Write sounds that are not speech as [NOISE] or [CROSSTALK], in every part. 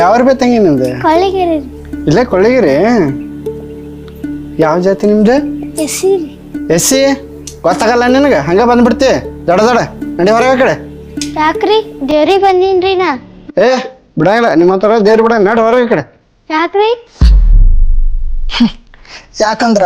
ಯಾವ ಬೇ ತಂಗಿ ನಿಮ್ದು ಕೊಳ್ಳಿಗೆರೆ ಇಲ್ಲೇ ಕೊಳ್ಳಿಗಿರಿ ಯಾವ ಜಾತಿ ನಿಮ್ದು? ಎಸ್ಸಿ ರೀ. ಎಸ್ ಸಿ ಗೊತ್ತಾಗಲ್ಲ ನಿನಗೆ? ಹಂಗ ಬಂದ್ಬಿಡ್ತಿ. ದಡ ದಡ ನಡಿ ಹೊರಗೆ ಕಡೆ. ಯಾಕ್ರಿ? ದೇವ್ರಿಗೆ ಬಂದೀನ್ರಿ ನಾ. ಏ ಬಿಡಂಗಿಲ್ಲ. ನಿಮ್ಮ ಹತ್ರ ದೇವ್ರು ಬಿಡಂಗ ನಡಿ ಹೊರಗೆ ಕಡೆ. ಯಾಕ್ರಿ? ಯಾಕಂದ್ರ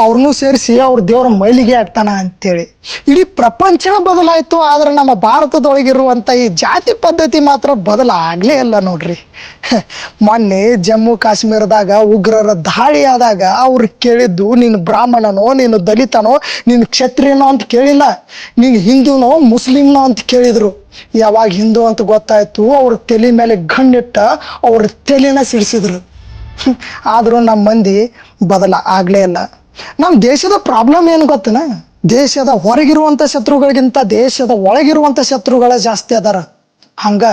ಅವ್ರನ್ನೂ ಸೇರಿಸಿ ಅವ್ರ ದೇವ್ರ ಮೈಲಿಗೆ ಆಗ್ತಾನ ಅಂತೇಳಿ. ಇಡೀ ಪ್ರಪಂಚ ಬದಲಾಯಿತು, ಆದ್ರೆ ನಮ್ಮ ಭಾರತದೊಳಗಿರುವಂಥ ಈ ಜಾತಿ ಪದ್ಧತಿ ಮಾತ್ರ ಬದಲಾಗ್ಲೇ ಇಲ್ಲ ನೋಡ್ರಿ. [LAUGHS] ಮೊನ್ನೆ ಜಮ್ಮು ಕಾಶ್ಮೀರದಾಗ ಉಗ್ರರ ದಾಳಿ ಆದಾಗ ಅವ್ರು ಕೇಳಿದ್ದು, ನೀನು ಬ್ರಾಹ್ಮಣನೋ, ನೀನು ದಲಿತನೋ, ನೀನು ಕ್ಷತ್ರಿಯನೋ ಅಂತ ಕೇಳಿಲ್ಲ. ನೀನು ಹಿಂದೂನೋ, ಮುಸ್ಲಿಮ್ನೋ ಅಂತ ಕೇಳಿದ್ರು. ಯಾವಾಗ ಹಿಂದೂ ಅಂತ ಗೊತ್ತಾಯ್ತು, ಅವ್ರ ತಲೆ ಮೇಲೆ ಗಣ್ಣಿಟ್ಟ ಅವ್ರ ತಲೆನ ಸಿಡಿಸಿದ್ರು. [LAUGHS] ಆದರೂ ನಮ್ಮ ಮಂದಿ ಬದಲ ಆಗಲೇ ಇಲ್ಲ. ನಮ್ಮ ದೇಶದ ಪ್ರಾಬ್ಲಮ್ ಏನು ಗೊತ್ತನ? ದೇಶದ ಹೊರಗಿರುವಂಥ ಶತ್ರುಗಳಿಗಿಂತ ದೇಶದ ಒಳಗಿರುವಂಥ ಶತ್ರುಗಳ ಜಾಸ್ತಿ ಅದಾರ. ಹಂಗ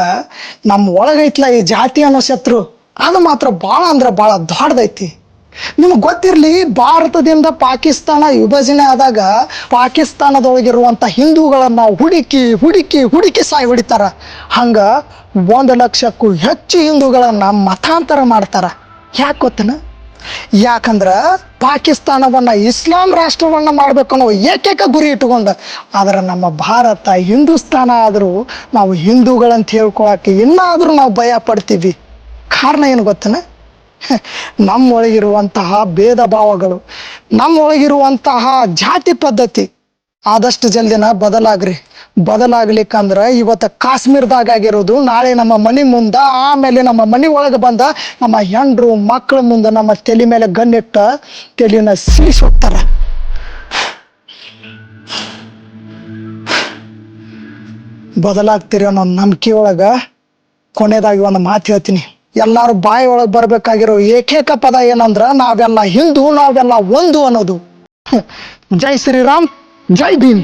ನಮ್ಮ ಒಳಗೈತ್ಲ ಈ ಜಾತಿ ಅನ್ನೋ ಶತ್ರು, ಅದು ಮಾತ್ರ ಭಾಳ ಅಂದ್ರೆ ಭಾಳ ದೊಡ್ಡದೈತಿ. ನಿಮ್ಗೆ ಗೊತ್ತಿರಲಿ, ಭಾರತದಿಂದ ಪಾಕಿಸ್ತಾನ ವಿಭಜನೆ ಆದಾಗ ಪಾಕಿಸ್ತಾನದೊಳಗಿರುವಂಥ ಹಿಂದೂಗಳನ್ನು ಹುಡುಕಿ ಹುಡುಕಿ ಹುಡುಕಿ ಸಾಯಿ ಹೊಡಿತಾರ. ಹಂಗೆ ಒಂದು ಲಕ್ಷಕ್ಕೂ ಹೆಚ್ಚು ಹಿಂದೂಗಳನ್ನು ಮತಾಂತರ ಮಾಡ್ತಾರ. ಯಾಕೆ ಗೊತ್ತನ? ಯಾಕಂದ್ರ ಪಾಕಿಸ್ತಾನವನ್ನ ಇಸ್ಲಾಂ ರಾಷ್ಟ್ರವನ್ನ ಮಾಡ್ಬೇಕನ್ನೋ ಏಕೈಕ ಗುರಿ ಇಟ್ಟುಕೊಂಡ. ಆದ್ರೆ ನಮ್ಮ ಭಾರತ ಹಿಂದೂಸ್ತಾನ ಆದರೂ ನಾವು ಹಿಂದೂಗಳಂತ ಹೇಳ್ಕೊಳಕ್ಕೆ ಇನ್ನಾದರೂ ನಾವು ಭಯ ಪಡ್ತೀವಿ. ಕಾರಣ ಏನು ಗೊತ್ತನ? ನಮ್ಮೊಳಗಿರುವಂತಹ ಭೇದ ಭಾವಗಳು, ನಮ್ಮೊಳಗಿರುವಂತಹ ಜಾತಿ ಪದ್ಧತಿ ಆದಷ್ಟು ಜಲ್ದಿನ ಬದಲಾಗ್ರಿ. ಬದಲಾಗ್ಲಿಕ್ಕಂದ್ರ ಇವತ್ತು ಕಾಶ್ಮೀರದಾಗ ಆಗಿರೋದು, ನಾಳೆ ನಮ್ಮ ಮನೆ ಮುಂದ, ಆಮೇಲೆ ನಮ್ಮ ಮನೆ ಒಳಗೆ ಬಂದ ನಮ್ಮ ಹೆಂಡ್ರು ಮಕ್ಕಳ ಮುಂದೆ ನಮ್ಮ ತಲೆ ಮೇಲೆ ಗನ್ನಿಟ್ಟ ತಲೆನ ಸಿಡಿಸಿ ಹೋಗ್ತಾರ. ಬದಲಾಗ್ತೀರಿ ಅನ್ನೋ ನಂಬಿಕೆ ಒಳಗೆ ಕೊನೆಯದಾಗಿ ಒಂದು ಮಾತು ಹೇಳ್ತೀನಿ. ಎಲ್ಲಾರು ಬಾಯಿ ಒಳಗೆ ಬರಬೇಕಾಗಿರೋ ಏಕೈಕ ಪದ ಏನಂದ್ರ ನಾವೆಲ್ಲ ಹಿಂದೂ, ನಾವೆಲ್ಲ ಒಂದು ಅನ್ನೋದು. ಜೈ ಶ್ರೀರಾಮ್. ಜೈ ಭೀಮ್